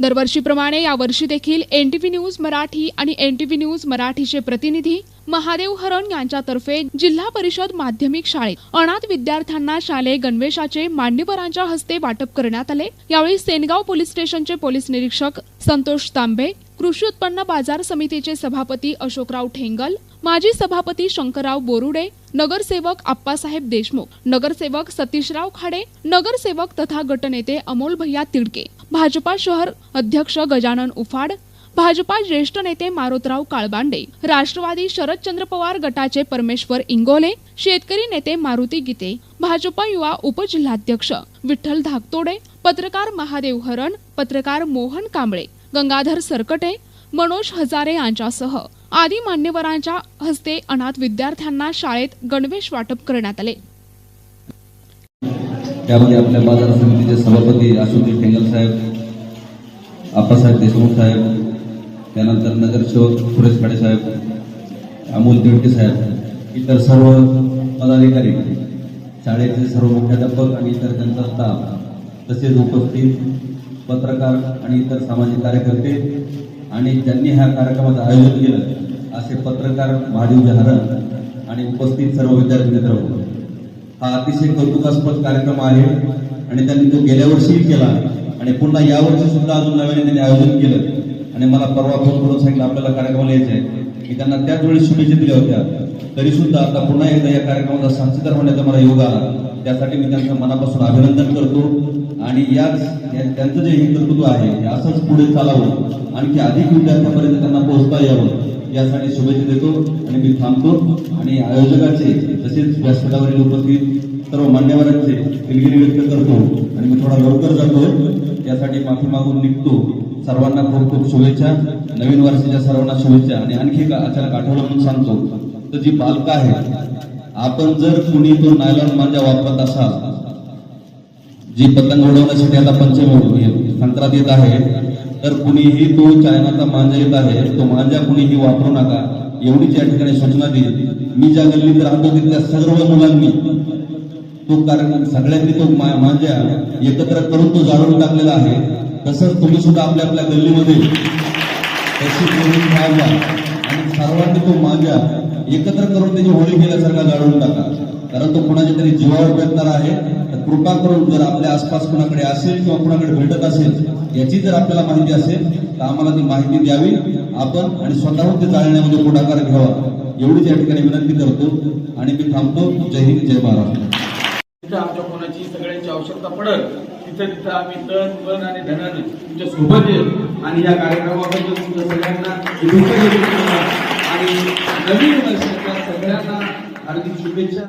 दरवर्षीप्रमाणे यावर्षी देखील N T V news Marathi आणि एन टी व्ही न्यूज मराठीचे प्रतिनिधी महादेव हरण यांच्यातर्फे जिल्हा परिषद माध्यमिक शाळेत अनाथ विद्यार्थ्यांना शालेय गणवेशाचे मान्यवरांच्या हस्ते वाटप करण्यात आले. यावेळी सेनगाव पोलीस स्टेशनचे पोलीस निरीक्षक संतोष तांबे कृषी उत्पन्न बाजार समितीचे सभापती अशोकराव ठेंगल माजी सभापती शंकरराव बोरुडे नगरसेवक आप्पासाहेब देशमुख नगरसेवक सतीशराव खाडे नगरसेवक तथा गटनेते अमोल भैया तिडके. भाजपा शहर अध्यक्ष गजानन उफाड भाजपा ज्येष्ठ नेते मारोतराव काळबांडे राष्ट्रवादी शरदचंद्र पवार गटाचे परमेश्वर इंगोले शेतकरी नेते मारुती गीते भाजपा युवा उपजिल्हाध्यक्ष विठ्ठल धाकतोडे पत्रकार महादेव हरण पत्रकार मोहन कांबळे गंगाधर सरकटे मनोज हजारे यांच्यासह आदी मान्यवरांच्या हस्ते अनाथ विद्यार्थ्यांना शाळेत गणवेश वाटप करण्यात आले. त्यामध्ये आपल्या बाजार समितीचे सभापती अशोकजी ठेंगल साहेब आप्पासाहेब देशमुख साहेब त्यानंतर नगरसेवक सुरेश खाडे साहेब अमोल तिडके साहेब इतर सर्व पदाधिकारी शाळेचे सर्व मुख्याध्यापक आणि इतर त्यांचा स्टाफ तसेच उपस्थित पत्रकार आणि इतर सामाजिक कार्यकर्ते आणि ज्यांनी ह्या कार्यक्रमाचं आयोजन केलं असे पत्रकार महादेव जहारन आणि उपस्थित सर्व विद्यार्थी मित्र हा अतिशय कौतुकास्पद कार्यक्रम आहे आणि त्यांनी तो गेल्या वर्षीही केला आणि पुन्हा यावर्षी सुद्धा अजून नव्याने त्यांनी आयोजन केलं. आणि मला परवा फोन करून सांगितलं आपल्याला कार्यक्रमाला यायचं आहे की त्यांना त्याच वेळी शुभेच्छा दिल्या होत्या. तरी सुद्धा आता पुन्हा एकदा या कार्यक्रमाचा साक्षीदार होण्याचा मला योग आला. त्यासाठी मी त्यांचं मनापासून अभिनंदन करतो. आणि याच त्यांचं जे हे कर्तृत्व आहे हे असंच पुढे चालावं. आणखी अधिक विद्यार्थ्यांपर्यंत त्यांना पोहोचता यावं. यासाठी शुभेच्छा देतो आणि मी थांबतो. आणि आयोजकाचे तसेच व्यासपीठावरील उपस्थित सर्व मान्यवरांचे दिलगिरी व्यक्त करतो आणि मी थोडा लवकर जातो. यासाठी माफी मागून निघतो. सर्वांना खूप खूप शुभेच्छा. नवीन वर्षाच्या सर्वांना शुभेच्छा. आणि आणखी एक अचानक आठवलं म्हणून सांगतो. तर जी बालका आहे आपण जर कुणी तो नायलॉन मांजा वापरत असाल जी पतंग उडवण्यासाठी आता पंचमी संक्रांत येत आहे तर कुणीही तो चायनाचा मांजा येत आहे तो मांजा कुणीही वापरू नका. एवढीच या ठिकाणी सूचना दिली. मी ज्या गल्लीत राहतो तिथल्या सर्व मुलांनी तो कारण सगळ्यांनी तो मा- एकत्र करून तो जाळून टाकलेला आहे. तसंच तुम्ही सुद्धा आपल्या आपल्या गल्लीमध्ये तशी करून ठेवा आणि सर्वांनी तो माझ्या एकत्र करून त्याची होळी केल्यासारखा जाळून टाका. कारण तो कुणाच्या तरी जीवावर भेटणार आहे. तर कृपा करून जर आपल्या आसपास कुणाकडे असेल किंवा कुणाकडे भेटत असेल याची जर आपल्याला माहिती असेल तर आम्हाला ती माहिती द्यावी. आपण आणि स्वतःहून ते जाळण्यामध्ये पुढाकार घ्यावा. एवढीच या ठिकाणी विनंती करतो आणि मी थांबतो. जय हिंद जय महाराष्ट्र. तिथं आमच्या कोणाची सगळ्यांची आवश्यकता पडत तिथं तिथं आम्ही तन मन आणि धनानं तुमच्यासोबत येईल आणि या कार्यक्रमाबद्दल तुमच्या सगळ्यांना आणि नवीन वर्षाच्या सगळ्यांना हार्दिक शुभेच्छा.